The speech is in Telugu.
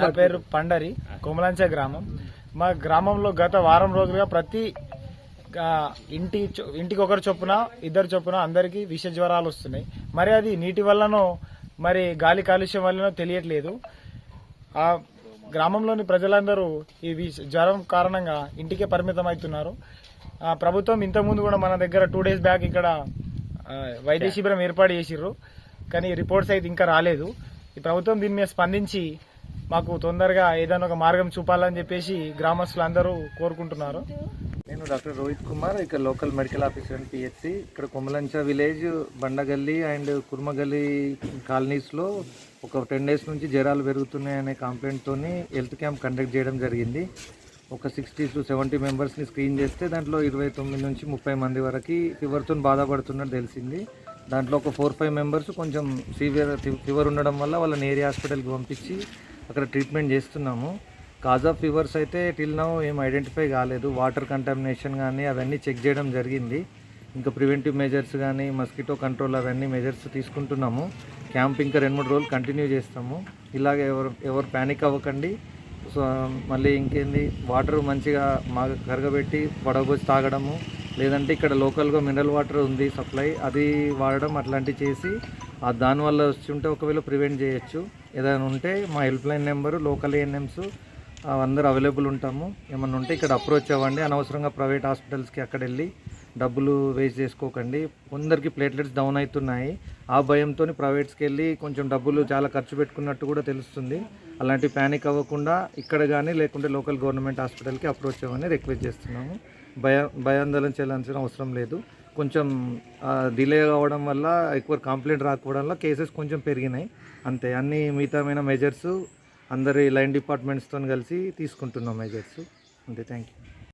నా పేరు పండరి కొమలంచ గ్రామం. మా గ్రామంలో గత వారం రోజులుగా ప్రతి ఇంటి ఇంటికి ఒకరు చొప్పున ఇద్దరు చొప్పున అందరికీ విష జ్వరాలు వస్తున్నాయి. మరి అది నీటి వల్లనో మరి గాలి కాలుష్యం వల్లనో తెలియట్లేదు. ఆ గ్రామంలోని ప్రజలందరూ ఈ విష జ్వరం కారణంగా ఇంటికే పరిమితం అవుతున్నారు ఆ ప్రభుత్వం ఇంతకుముందు కూడా మన దగ్గర టూ డేస్ బ్యాక్ ఇక్కడ వైద్య శిబిరం ఏర్పాటు చేసిర్రు. కానీ రిపోర్ట్స్ అయితే ఇంకా రాలేదు. ఈ ప్రభుత్వం దీని మీద స్పందించి మాకు తొందరగా ఏదైనా ఒక మార్గం చూపాలని చెప్పేసి గ్రామస్తులు అందరూ కోరుకుంటున్నారు. నేను డాక్టర్ రోహిత్ కుమార్ ఇక్కడ local medical officer and PHC ఇక్కడ కొమలంచ విలేజ్ బండగల్లి అండ్ కుర్మగల్లి కాలనీస్లో ఒక టెన్ డేస్ నుంచి జ్వరాలు పెరుగుతున్నాయనే కంప్లైంట్తో హెల్త్ క్యాంప్ కండక్ట్ చేయడం జరిగింది. ఒక సిక్స్టీ టు సెవెంటీ మెంబర్స్ని స్క్రీన్ చేస్తే దాంట్లో ఇరవై తొమ్మిది నుంచి ముప్పై మంది వరకు ఫీవర్తో బాధపడుతున్నట్టు తెలిసింది. దాంట్లో ఒక ఫోర్ ఫైవ్ మెంబర్స్ కొంచెం సివియర్ ఫీవర్ ఉండడం వల్ల వాళ్ళని ఏరియా హాస్పిటల్కి పంపించి అక్కడ ట్రీట్మెంట్ చేస్తున్నాము. కాజ్ ఆఫ్ ఫీవర్స్ అయితే టిల్ నౌ ఏం ఐడెంటిఫై కాలేదు. వాటర్ కంటామినేషన్ కానీ అవన్నీ చెక్ చేయడం జరిగింది. ఇంకా ప్రివెంటివ్ మెజర్స్ కానీ మస్కిటో కంట్రోల్ అవన్నీ మెజర్స్ తీసుకుంటున్నాము. క్యాంప్ ఇంకా రెండు మూడు రోజులు కంటిన్యూ చేస్తాము. ఇలాగే ఎవరు ఎవరు ప్యానిక్ అవ్వకండి. సో మళ్ళీ ఇంకేంది? వాటర్ మంచిగా మా కరగబెట్టి వడగొచ్చి తాగడము. లేదంటే ఇక్కడ లోకల్గా మినరల్ వాటర్ ఉంది సప్లై అది వాడడం అట్లాంటివి చేసి దానివల్ల వచ్చి ఉంటే ఒకవేళ ప్రివెంట్ చేయొచ్చు. ఏదైనా ఉంటే మా help line number local ANMs అందరూ అవైలబుల్ ఉంటాము. ఏమన్నా ఉంటే ఇక్కడ అప్రోచ్ అవ్వండి. అనవసరంగా ప్రైవేట్ హాస్పిటల్స్కి అక్కడ వెళ్ళి డబ్బులు వేస్ట్ చేసుకోకండి. కొందరికి ప్లేట్లెట్స్ డౌన్ అవుతున్నాయి. ఆ భయంతో ప్రైవేట్స్కి వెళ్ళి కొంచెం డబ్బులు చాలా ఖర్చు పెట్టుకున్నట్టు కూడా తెలుస్తుంది. అలాంటి ప్యానిక్ అవ్వకుండా ఇక్కడ కానీ లేకుంటే లోకల్ గవర్నమెంట్ హాస్పిటల్కి అప్రోచ్ అవ్వని రిక్వెస్ట్ చేస్తున్నాము. భయ భయాందోళన చేయాల్సిన అవసరం లేదు. కొంచెం డిలే కావడం వల్ల ఎక్కువ కంప్లైంట్ రాకపోవడం వల్ల కేసెస్ కొంచెం పెరిగినాయి. అంతే. అన్ని మిగతామైన మెజర్స్ అందరి లైన్ డిపార్ట్మెంట్స్తో కలిసి తీసుకుంటున్నాం మెజర్స్. అంతే. Thank you